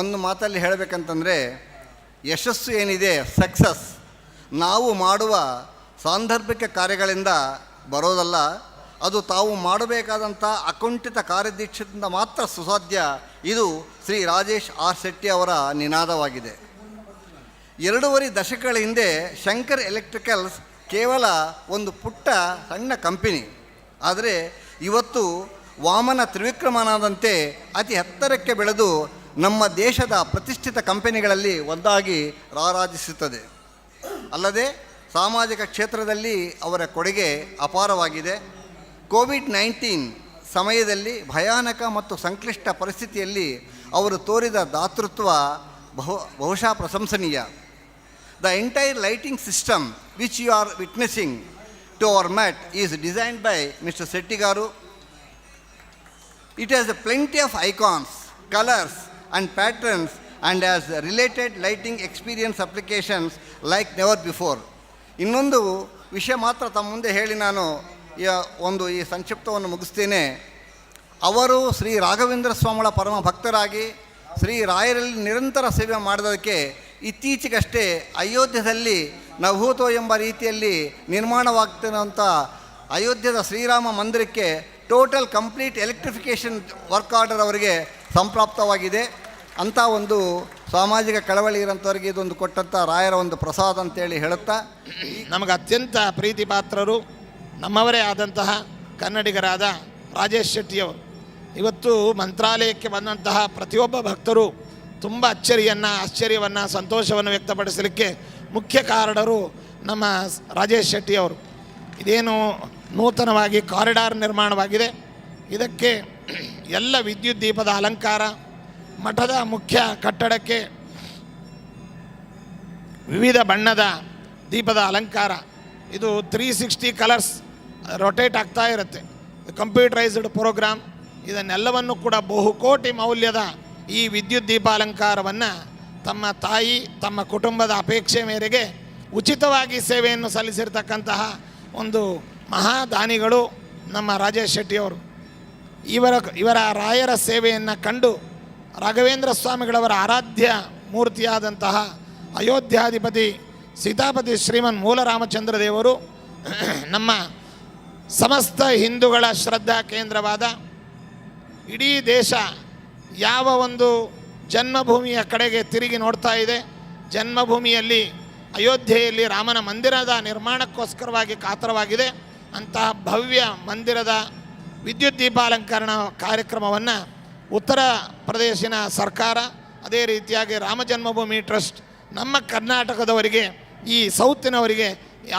ಒಂದು ಮಾತಲ್ಲಿ ಹೇಳಬೇಕಂತಂದರೆ, ಯಶಸ್ಸು ಏನಿದೆ? ಸಕ್ಸಸ್. ನಾವು ಮಾಡುವ ಸಾಂದರ್ಭಿಕ ಕಾರ್ಯಗಳಿಂದ ಬರೋದಲ್ಲ, ಅದು ತಾವು ಮಾಡಬೇಕಾದಂಥ ಅಕುಂಠಿತ ಕಾರ್ಯದೀಕ್ಷೆಯಿಂದ ಮಾತ್ರ ಸುಸಾಧ್ಯ. ಇದು ಶ್ರೀ ರಾಜೇಶ್ ಆರ್ ಶೆಟ್ಟಿ ಅವರ ನಿನಾದವಾಗಿದೆ. ಎರಡೂವರೆ ದಶಕಗಳ ಹಿಂದೆ ಶಂಕರ್ ಎಲೆಕ್ಟ್ರಿಕಲ್ಸ್ ಕೇವಲ ಒಂದು ಪುಟ್ಟ ಸಣ್ಣ ಕಂಪನಿ. ಆದರೆ ಇವತ್ತು ವಾಮನ ತ್ರಿವಿಕ್ರಮನಾದಂತೆ ಅತಿ ಎತ್ತರಕ್ಕೆ ಬೆಳೆದು ನಮ್ಮ ದೇಶದ ಪ್ರತಿಷ್ಠಿತ ಕಂಪನಿಗಳಲ್ಲಿ ಒಂದಾಗಿ ರಾರಾಜಿಸುತ್ತದೆ. ಅಲ್ಲದೆ ಸಾಮಾಜಿಕ ಕ್ಷೇತ್ರದಲ್ಲಿ ಅವರ ಕೊಡುಗೆ ಅಪಾರವಾಗಿದೆ. ಕೋವಿಡ್ ನೈನ್ಟೀನ್ ಸಮಯದಲ್ಲಿ ಭಯಾನಕ ಮತ್ತು ಸಂಕ್ಲಿಷ್ಟ ಪರಿಸ್ಥಿತಿಯಲ್ಲಿ ಅವರು ತೋರಿದ ದಾತೃತ್ವ ಬಹು ಬಹುಶಃ ಪ್ರಶಂಸನೀಯ. The entire lighting system which you are witnessing to our mat is designed by mister Shettigar it has plenty plenty of icons, colors, and patterns, and has related lighting experience applications like never before. ಇನ್ನೊಂದು ವಿಷಯ ಮಾತ್ರ ತಮ್ಮ ಮುಂದೆ ಹೇಳಿ ನಾನು ಒಂದು ಈ ಸಂಕ್ಷಿಪ್ತವನ್ನು ಮುಗಿಸ್ತೇನೆ ಅವರು ಶ್ರೀ ರಾಘವೇಂದ್ರ ಸ್ವಾಮಿಗಳ ಪರಮ ಭಕ್ತರಾಗಿ ಶ್ರೀ ರಾಯರಲ್ಲಿ ನಿರಂತರ ಸೇವೆ ಮಾಡೋದಕ್ಕೆ ಇತ್ತೀಚೆಗಷ್ಟೇ ಅಯೋಧ್ಯದಲ್ಲಿ ನಭೂತೋ ಎಂಬ ರೀತಿಯಲ್ಲಿ ನಿರ್ಮಾಣವಾಗ್ತಿರುವಂಥ ಅಯೋಧ್ಯದ ಶ್ರೀರಾಮ ಮಂದಿರಕ್ಕೆ total complete electrification work order ಅವರಿಗೆ ಸಂಪ್ರಾಪ್ತವಾಗಿದೆ. ಅಂಥ ಒಂದು ಸಾಮಾಜಿಕ ಕಳವಳಿ ಇರೋಂಥವ್ರಿಗೆ ಇದೊಂದು ಕೊಟ್ಟಂಥ ರಾಯರ ಒಂದು ಪ್ರಸಾದ ಅಂತೇಳಿ ಹೇಳುತ್ತಾ ನಮಗೆ ಅತ್ಯಂತ ಪ್ರೀತಿ ಪಾತ್ರರು ನಮ್ಮವರೇ ಆದಂತಹ ಕನ್ನಡಿಗರಾದ ರಾಜೇಶ್ ಶೆಟ್ಟಿಯವರು. ಇವತ್ತು ಮಂತ್ರಾಲಯಕ್ಕೆ ಬಂದಂತಹ ಪ್ರತಿಯೊಬ್ಬ ಭಕ್ತರು ತುಂಬ ಅಚ್ಚರಿಯನ್ನು, ಆಶ್ಚರ್ಯವನ್ನು, ಸಂತೋಷವನ್ನು ವ್ಯಕ್ತಪಡಿಸಲಿಕ್ಕೆ ಮುಖ್ಯ ಕಾರಣರು ನಮ್ಮ ರಾಜೇಶ್ ಶೆಟ್ಟಿಯವರು. ಇದೇನು ನೂತನವಾಗಿ ಕಾರಿಡಾರ್ ನಿರ್ಮಾಣವಾಗಿದೆ. ಇದಕ್ಕೆ ಎಲ್ಲ ವಿದ್ಯುತ್ ದೀಪದ ಅಲಂಕಾರ, ಮಠದ ಮುಖ್ಯ ಕಟ್ಟಡಕ್ಕೆ ವಿವಿಧ ಬಣ್ಣದ ದೀಪದ ಅಲಂಕಾರ. ಇದು ತ್ರೀ ಸಿಕ್ಸ್ಟಿ ಕಲರ್ಸ್ ರೊಟೇಟ್ ಆಗ್ತಾ ಇರುತ್ತೆ. ಕಂಪ್ಯೂಟರೈಸ್ಡ್ ಪ್ರೋಗ್ರಾಮ್ ಇದನ್ನೆಲ್ಲವನ್ನು ಕೂಡ ಬಹುಕೋಟಿ ಮೌಲ್ಯದ ಈ ವಿದ್ಯುತ್ ದೀಪ ಅಲಂಕಾರವನ್ನು ತಮ್ಮ ತಾಯಿ, ತಮ್ಮ ಕುಟುಂಬದ ಅಪೇಕ್ಷೆ ಮೇರೆಗೆ ಉಚಿತವಾಗಿ ಸೇವೆಯನ್ನು ಸಲ್ಲಿಸಿರ್ತಕ್ಕಂತಹ ಒಂದು ಮಹಾದಾನಿಗಳು ನಮ್ಮ ರಾಜೇಶ್ ಶೆಟ್ಟಿಯವರು. ಇವರ ಇವರ ರಾಯರ ಸೇವೆಯನ್ನು ಕಂಡು ರಾಘವೇಂದ್ರ ಸ್ವಾಮಿಗಳವರ ಆರಾಧ್ಯ ಮೂರ್ತಿಯಾದಂತಹ ಅಯೋಧ್ಯಾಧಿಪತಿ ಸೀತಾಪತಿ ಶ್ರೀಮನ್ ಮೂಲರಾಮಚಂದ್ರ ದೇವರು ನಮ್ಮ ಸಮಸ್ತ ಹಿಂದೂಗಳ ಶ್ರದ್ಧಾ ಕೇಂದ್ರವಾದ ಇಡೀ ದೇಶ ಯಾವ ಒಂದು ಜನ್ಮಭೂಮಿಯ ಕಡೆಗೆ ತಿರುಗಿ ನೋಡ್ತಾ ಇದೆ, ಜನ್ಮಭೂಮಿಯಲ್ಲಿ ಅಯೋಧ್ಯೆಯಲ್ಲಿ ರಾಮನ ಮಂದಿರದ ನಿರ್ಮಾಣಕ್ಕೋಸ್ಕರವಾಗಿ ಕಾತರವಾಗಿದೆ, ಅಂತಹ ಭವ್ಯ ಮಂದಿರದ ವಿದ್ಯುತ್ ದೀಪಾಲಂಕರಣ ಕಾರ್ಯಕ್ರಮವನ್ನು ಉತ್ತರ ಪ್ರದೇಶಿನ ಸರ್ಕಾರ, ಅದೇ ರೀತಿಯಾಗಿ ರಾಮ ಜನ್ಮಭೂಮಿ ಟ್ರಸ್ಟ್, ನಮ್ಮ ಕರ್ನಾಟಕದವರಿಗೆ, ಈ ಸೌತಿನವರಿಗೆ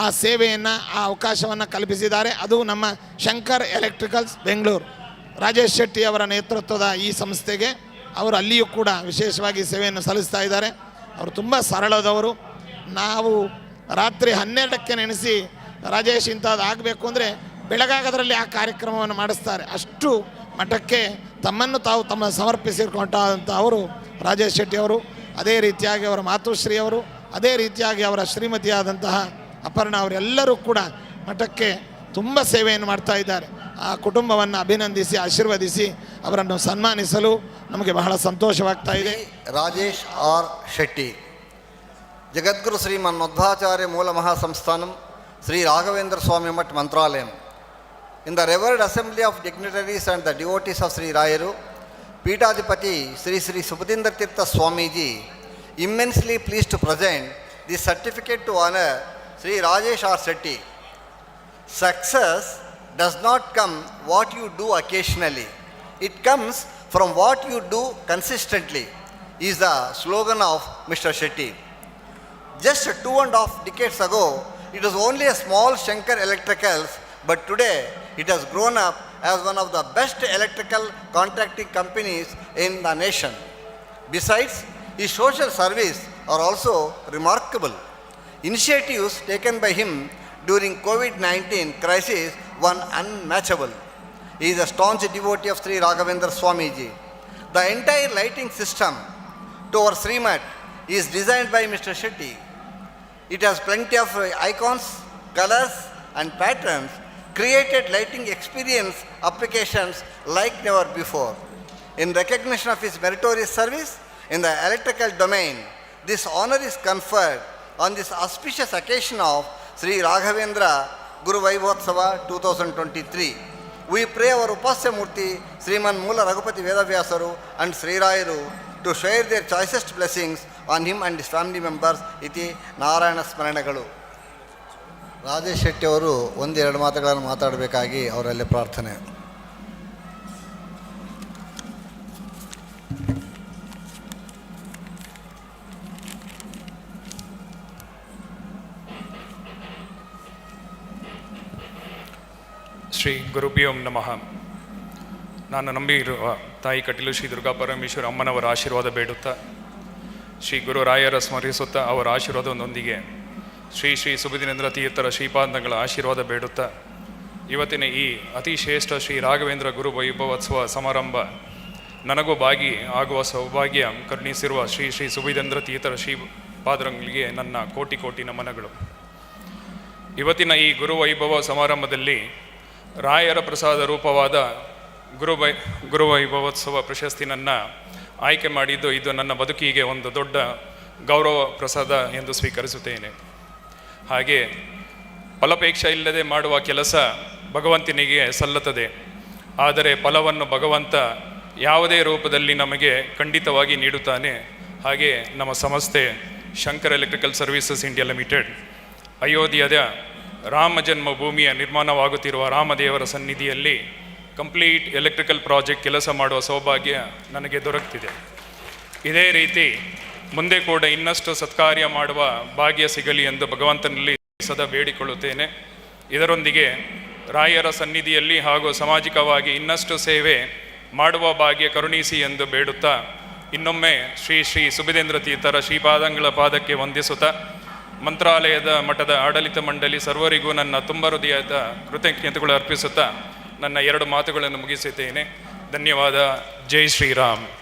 ಆ ಸೇವೆಯನ್ನು, ಆ ಅವಕಾಶವನ್ನು ಕಲ್ಪಿಸಿದ್ದಾರೆ. ಅದು ನಮ್ಮ ಶಂಕರ್ ಎಲೆಕ್ಟ್ರಿಕಲ್ಸ್ ಬೆಂಗಳೂರು. ರಾಜೇಶ್ ಶೆಟ್ಟಿ ಅವರ ನೇತೃತ್ವದ ಈ ಸಂಸ್ಥೆಗೆ ಅವರು ಅಲ್ಲಿಯೂ ಕೂಡ ವಿಶೇಷವಾಗಿ ಸೇವೆಯನ್ನು ಸಲ್ಲಿಸ್ತಾ ಇದ್ದಾರೆ. ಅವರು ತುಂಬ ಸರಳದವರು. ನಾವು ರಾತ್ರಿ ಹನ್ನೆರಡಕ್ಕೆ ನೆನೆಸಿ ರಾಜೇಶ್ ಇಂಥದ್ದು ಆಗಬೇಕು ಅಂದರೆ ಬೆಳಗಾಗದ್ರಲ್ಲಿ ಆ ಕಾರ್ಯಕ್ರಮವನ್ನು ಮಾಡಿಸ್ತಾರೆ. ಅಷ್ಟು ಮಠಕ್ಕೆ ತಮ್ಮನ್ನು ತಾವು ತಮ್ಮ ಸಮರ್ಪಿಸಿಕೊಂಡಂಥ ಅವರು ರಾಜೇಶ್ ಶೆಟ್ಟಿ ಅವರು, ಅದೇ ರೀತಿಯಾಗಿ ಅವರ ಮಾತುಶ್ರೀ ಅವರು, ಅದೇ ರೀತಿಯಾಗಿ ಅವರ ಶ್ರೀಮತಿಯಾದಂತಹ ಅಪರ್ಣ ಅವರೆಲ್ಲರೂ ಕೂಡ ಮಠಕ್ಕೆ ತುಂಬ ಸೇವೆಯನ್ನು ಮಾಡ್ತಾ ಇದ್ದಾರೆ. ಆ ಕುಟುಂಬವನ್ನು ಅಭಿನಂದಿಸಿ, ಆಶೀರ್ವದಿಸಿ, ಅವರನ್ನು ಸನ್ಮಾನಿಸಲು ನಮಗೆ ಬಹಳ ಸಂತೋಷವಾಗ್ತಾ ಇದೆ. ರಾಜೇಶ್ ಆರ್ ಶೆಟ್ಟಿ. ಜಗದ್ಗುರು ಶ್ರೀಮನ್ ಮನ್ಮಧ್ವಾಚಾರ್ಯ ಮೂಲ ಮಹಾಸಂಸ್ಥಾನಂ ಶ್ರೀ ರಾಘವೇಂದ್ರ ಸ್ವಾಮಿ Math Mantralayam. In the revered assembly of dignitaries and the devotees of Sri Rayaru, Peetadipati Sri Sri Subhadindra Tirtha Swamiji immensely pleased to present the certificate to honor Sri Rajesh R. Shetty. Success does not come what you do occasionally. It comes from what you do consistently is the slogan of Mr. Shetty. Just two and a half decades ago, it was only a small Shankar Electricals but today it has grown up as one of the best electrical contracting companies in the nation. Besides, his social service are also remarkable. Initiatives taken by him during COVID-19 crisis were unmatchable. He is a staunch devotee of Sri Raghavendra Swamiji. The entire lighting system to our Srimat is designed by Mr. Shetty. It has plenty of icons, colors, and patterns, created lighting experience applications like never before. In recognition of his meritorious service in the electrical domain, this honor is conferred on this auspicious occasion of Sri Raghavendra Guru Vaivotsava 2023. We pray our Upasya Murti, Sriman Mula Raghupati Vedavyasaru and Sri Rayaru to share their choicest blessings on him and his family members. Iti Narayana Smaranagalu. Rajesh Shetty ಅವರು ಒಂದೆರಡು ಮಾತುಗಳನ್ನು ಮಾತಾಡಬೇಕಾಗಿ ಅವರಲ್ಲಿ ಪ್ರಾರ್ಥನೆ. ಶ್ರೀ ಗುರುಭ್ಯೋಂ ನಮಃ. ನಾನು ನಂಬಿರುವ ತಾಯಿ ಕಟೀಲು ಶ್ರೀ ದುರ್ಗಾ ಪರಮೇಶ್ವರ ಅಮ್ಮನವರ ಆಶೀರ್ವಾದ ಬೇಡುತ್ತಾ, ಶ್ರೀ ಗುರು ರಾಯರ ಸ್ಮರಿಸುತ್ತಾ ಅವರ ಆಶೀರ್ವಾದದೊಂದಿಗೆ ಶ್ರೀ ಶ್ರೀ ಸುಬುದಿನೇಂದ್ರ ತೀರ್ಥರ ಶ್ರೀಪಾದಂಗಳ ಆಶೀರ್ವಾದ ಬೇಡುತ್ತಾ. ಇವತ್ತಿನ ಈ ಅತಿ ಶ್ರೇಷ್ಠ ಶ್ರೀ ರಾಘವೇಂದ್ರ ಗುರು ವೈಭವೋತ್ಸವ ಸಮಾರಂಭ ನನಗೂ ಭಾಗಿ ಆಗುವ ಸೌಭಾಗ್ಯ ಕರುಣಿಸಿರುವ ಶ್ರೀ ಶ್ರೀ ಸುಬಿದೇಂದ್ರ ತೀರ್ಥರ ಶ್ರೀ ಪಾದರಂಗಳಿಗೆ ನನ್ನ ಕೋಟಿ ಕೋಟಿ ನಮನಗಳು. ಇವತ್ತಿನ ಈ ಗುರು ವೈಭವ ಸಮಾರಂಭದಲ್ಲಿ ರಾಯರ ಪ್ರಸಾದ ರೂಪವಾದ ಗುರು ಗುರುವೈ ಗುರುವೈಭವೋತ್ಸವ ಪ್ರಶಸ್ತಿ ನನ್ನ ಆಯ್ಕೆ ಮಾಡಿದ್ದು ಇದು ನನ್ನ ಬದುಕಿಗೆ ಒಂದು ದೊಡ್ಡ ಗೌರವ ಪ್ರಸಾದ ಎಂದು ಸ್ವೀಕರಿಸುತ್ತೇನೆ. ಹಾಗೆ ಫಲಪೇಕ್ಷ ಇಲ್ಲದೆ ಮಾಡುವ ಕೆಲಸ ಭಗವಂತನಿಗೆ ಸಲ್ಲುತ್ತದೆ. ಆದರೆ ಫಲವನ್ನು ಭಗವಂತ ಯಾವುದೇ ರೂಪದಲ್ಲಿ ನಮಗೆ ಖಂಡಿತವಾಗಿ ನೀಡುತ್ತಾನೆ. ಹಾಗೆ ನಮ್ಮ ಸಂಸ್ಥೆ Shankar electrical services India limited, ಅಯೋಧ್ಯೆಯ ರಾಮ ಜನ್ಮಭೂಮಿಯ ನಿರ್ಮಾಣವಾಗುತ್ತಿರುವ ರಾಮದೇವರ ಸನ್ನಿಧಿಯಲ್ಲಿ ಕಂಪ್ಲೀಟ್ ಎಲೆಕ್ಟ್ರಿಕಲ್ ಪ್ರಾಜೆಕ್ಟ್ ಕೆಲಸ ಮಾಡುವ ಸೌಭಾಗ್ಯ ನನಗೆ ದೊರಕ್ತಿದೆ. ಇದೇ ರೀತಿ ಮುಂದೆ ಕೂಡ ಇನ್ನಷ್ಟು ಸತ್ಕಾರ್ಯ ಮಾಡುವ ಭಾಗ್ಯ ಸಿಗಲಿ ಎಂದು ಭಗವಂತನಲ್ಲಿ ಸದಾ ಬೇಡಿಕೊಳ್ಳುತ್ತೇನೆ. ಇದರೊಂದಿಗೆ ರಾಯರ ಸನ್ನಿಧಿಯಲ್ಲಿ ಹಾಗೂ ಸಾಮಾಜಿಕವಾಗಿ ಇನ್ನಷ್ಟು ಸೇವೆ ಮಾಡುವ ಭಾಗ್ಯ ಕರುಣಿಸಿ ಎಂದು ಬೇಡುತ್ತಾ ಇನ್ನೊಮ್ಮೆ ಶ್ರೀ ಶ್ರೀ ಸುಬಿದೇಂದ್ರ ತೀರ್ಥರ ಶ್ರೀಪಾದಂಗಳ ಪಾದಕ್ಕೆ ವಂದಿಸುತ್ತಾ ಮಂತ್ರಾಲಯದ ಮಠದ ಆಡಳಿತ ಮಂಡಳಿ ಸರ್ವರಿಗೂ ನನ್ನ ತುಂಬ ಹೃದಯದ ಕೃತಜ್ಞತೆಗಳು ಅರ್ಪಿಸುತ್ತಾ ನನ್ನ ಎರಡು ಮಾತುಗಳನ್ನು ಮುಗಿಸುತ್ತೇನೆ. ಧನ್ಯವಾದ. ಜೈ ಶ್ರೀರಾಮ್.